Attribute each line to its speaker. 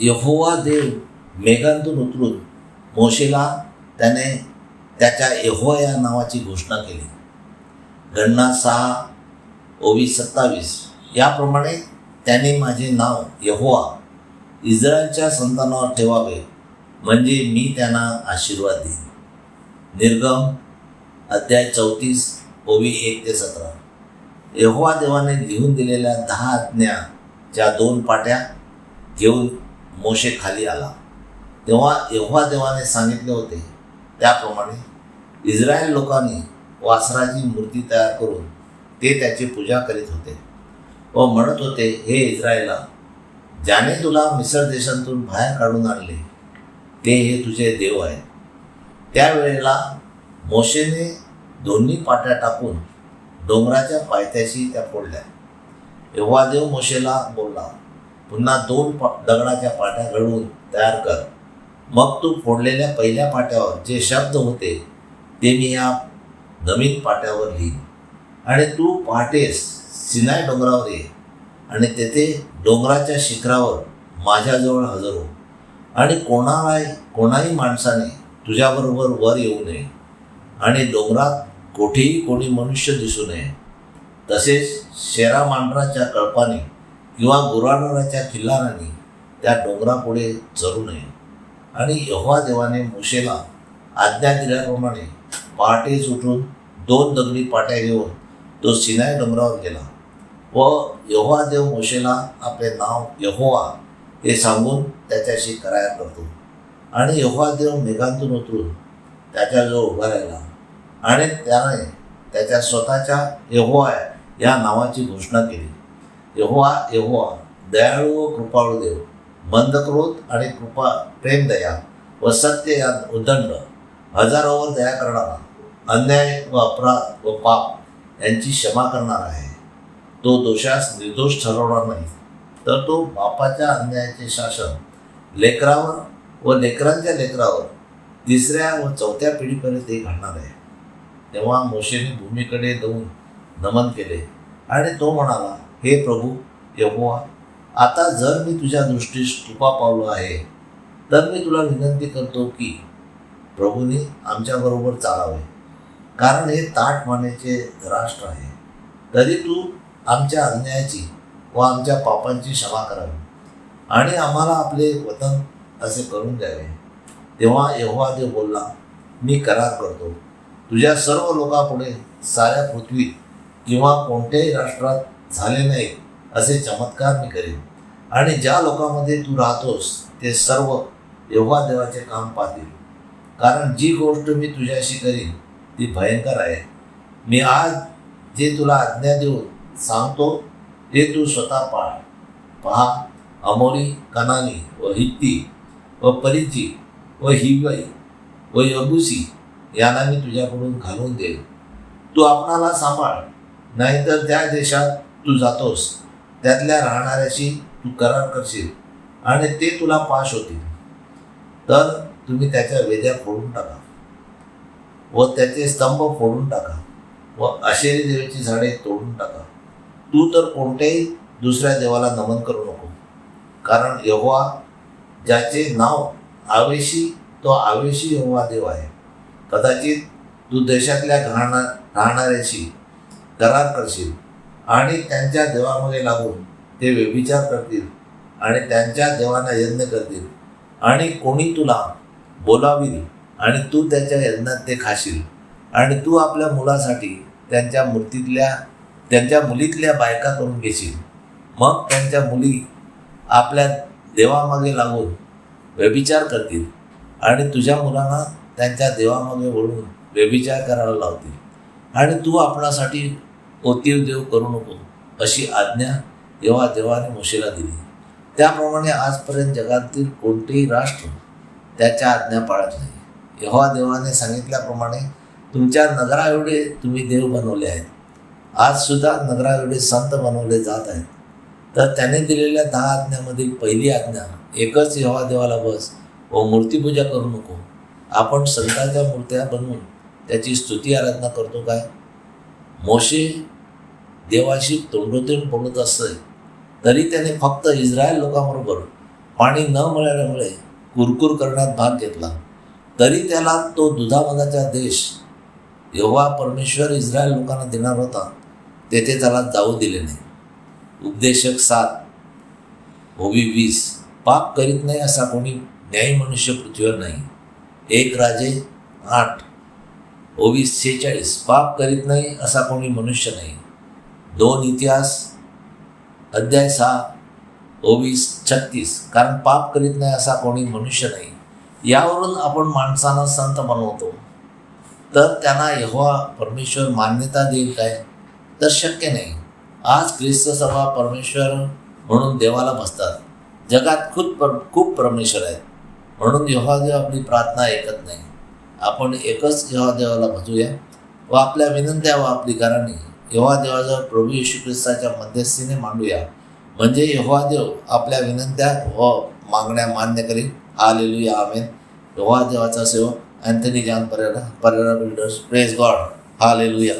Speaker 1: यहोवा देव मेघांतून उतरून मोशेला त्याने त्याच्या यहोवा या नावाची घोषणा केली. गणना सहा ओवीस सत्तावीस. याप्रमाणे त्याने माझे नाव यहोवा इस्रायलच्या संतानावर ठेवावे म्हणजे मी त्यांना आशीर्वाद देईन. निर्गम अध्याय चौतीस ओवी एक ते सतरा. यहोवा देवाने लिहून दिलेल्या दहा आज्ञाच्या दोन पाट्या घेऊन मोशे खाली आला. तेव्हा एव्हा देवाने सांगितले होते त्याप्रमाणे इस्रायल लोकांनी वासराची मूर्ती तयार करून ते त्याची पूजा करीत होते. व म्हणत होते हे इस्रायला ज्याने तुला मिसर देशातून बाहेर काढून आणले ते हे तुझे देव आहेत. त्यावेळेला मोशेने दोन्ही पाट्या टाकून डोंगराच्या पायथ्याशी त्या फोडल्या. एव्हा देव मोशेला बोलला पुन्हा दोन पा दगडाच्या पाट्या घडवून तयार कर. मग तू फोडलेल्या पहिल्या पाट्यावर जे शब्द होते ते मी या नवीन पाट्यावर लिहीन. आणि तू पहाटेस सिनाय डोंगरावर ये. आणि तेथे डोंगराच्या शिखरावर माझ्याजवळ हजर हो. आणि कोणालाही कोणाही माणसाने तुझ्याबरोबर वर येऊ नये. आणि डोंगरात कोठेही कोणी मनुष्य दिसू नये. तसेच शेरा मांढराच्या कळपाने किंवा गुराढोराच्या खिल्लाराने त्या डोंगरापुढे चरू नये. आणि यहोवा देवाने मुशेला आज्ञा दिल्याप्रमाणे पहाटेच उठून दोन दगडी पाट्या घेऊन तो सिनाय डोंगरावर गेला व यहोवा देव मोशेला आपले नाव यहोवा हे सांगून त्याच्याशी कराया करतो. आणि यहोवा देव मेघांतून उतरून त्याच्याजवळ उभा राहिला आणि त्याने त्याच्या स्वतःच्या यहोवा या नावाची घोषणा केली. यहोवा यहोवा दयाळू व कृपाळू देव मंदक्रोध आणि कृपा प्रेम दया व सत्य या उदंड हजारोवर दया करणारा अन्याय व अपराध व पाप यांची क्षमा करणार आहे. तो दोषास निर्दोष ठरवणार नाही. तर तो बापाच्या अन्यायाचे शासन लेकरावर व लेकरांच्या लेकरावर तिसऱ्या व चौथ्या पिढीपर्यंत ते घडणार आहे. तेव्हा मोशेने भूमीकडे जाऊन नमन केले आणि तो म्हणाला हे प्रभू यहोवा आता जर मी तुझ्या दृष्टीस कृपा पावलो आहे तर मी तुला विनंती करतो की प्रभूने आमच्याबरोबर चालावे. कारण हे ताट मानेचे राष्ट्र आहे. तरी तू आमच्या अन्यायाची व आमच्या पापांची क्षमा करावी आणि आम्हाला आपले वतन असे करून द्यावे. तेव्हा यहोवा देव बोलला मी करार करतो. तुझ्या सर्व लोकांपुढे साऱ्या पृथ्वीत किंवा कोणत्याही राष्ट्रात झाले नाहीत असे चमत्कार मी करेन. आणि ज्या लोकांमध्ये तू राहतोस ते सर्व एव्हा देवाचे काम पाहतील. कारण जी गोष्ट मी तुझ्याशी करीन ती भयंकर आहे. मी आज जे तुला आज्ञा देऊन सांगतो ते तू स्वतः पाळ. पहा अमोरी कनानी व हित्ती व परिची व हिवई व यबुसी यांना मी तुझ्याकडून घालून देईन. तू आपणाला सांभाळ नाहीतर त्या देशात तू जातोस त्यातल्या राहणाऱ्याशी तू करार करशील आणि ते तुला पाश होतील. तर तुम्ही त्याच्या वेद्या फोडून टाका व त्याचे स्तंभ फोडून टाका व अशेरी देवीची झाडे तोडून टाका. तू तर कोणत्याही दुसऱ्या देवाला नमन करू नको कारण यहोवा ज्याचे नाव आवेशी तो आवेशी यहोवा देव आहे. कदाचित तू देशातल्या राहणार राहणाऱ्याशी करार करशील. आणि त्यांच्या देवामध्ये लागून ते व्यभिचार करतील आणि त्यांच्या देवांना यज्ञ करतील. आणि कोणी तुला बोलावील आणि तू त्याच्या यज्ञात ते खाशील आणि तू आपल्या मुलासाठी त्यांच्या मूर्तीतल्या त्यांच्या मुलीतल्या बायका करून घेशील. मग त्यांच्या मुली आपल्या देवामागे लागून व्यभिचार करतील आणि तुझ्या मुलांना त्यांच्या देवामागे वळून व्यभिचार करायला लावतील. आणि तू आपणासाठी ओतीव देव करू नको अशी आज्ञा तेव्हा देवाने मोशेला दिली. त्याप्रमाणे आजपर्यंत जगातील कोणतेही राष्ट्र त्याच्या आज्ञा पाळत नाही. यहोवा देवाने सांगितल्याप्रमाणे तुमच्या नगराएवढे तुम्ही देव बनवले आहेत. आजसुद्धा नगराएवढे संत बनवले जात आहेत. तर त्याने दिलेल्या दहा आज्ञामधील पहिली आज्ञा एकच यहोवा देवाला बस व मूर्तीपूजा करू नको. आपण संतांच्या मूर्त्या बनवून त्याची स्तुती आराधना करतो काय? मोशे देवाशी तोंडोतोंड बोलत असते तरी त्याने फक्त इस्रायल लोकांबरोबर पाणी न मिळाल्यामुळे कुरकुर करण्यात भाग घेतला. तरी त्याला तो दुधामधाचा देश यहोवा परमेश्वर इस्रायल लोकांना देणार होता तेथे त्याला जाऊ दिले नाही. उपदेशक सात ओवी वीस पाप करीत नाही असा कोणी न्यायी मनुष्य पृथ्वीवर नाही. एक राजे आठ ओवीस सेहेचाळीस पाप करीत नाही असा कोणी मनुष्य नाही. दोन इतिहास अध्याय सहा ओवीस छत्तीस कारण पाप करीत नाही असा कोणी मनुष्य नाही. यावरून आपण माणसांना संत बनवतो. तर त्यांना यहोवा परमेश्वर मान्यता देईल काय? तर शक्य नाही. आज ख्रिस्त सभा परमेश्वर म्हणून देवाला बसतात. जगात खूप पर खूप परमेश्वर आहेत. म्हणून यहोवा देव आपली प्रार्थना ऐकत नाही. आपण एकच यहोवा देवाला भजूया व आपल्या विनंत्या व आपली घराणी यहोवा देवाजवळ प्रभू येशू ख्रिस्ताच्या मध्यस्थीने मांडूया. म्हणजे यहोवा देव आपल्या विनंत्या व मागण्या मान्य करील हालेलुया आमेन यहोवा देवाचा सेवक Anthony John Pereira Pereira builders praise God hallelujah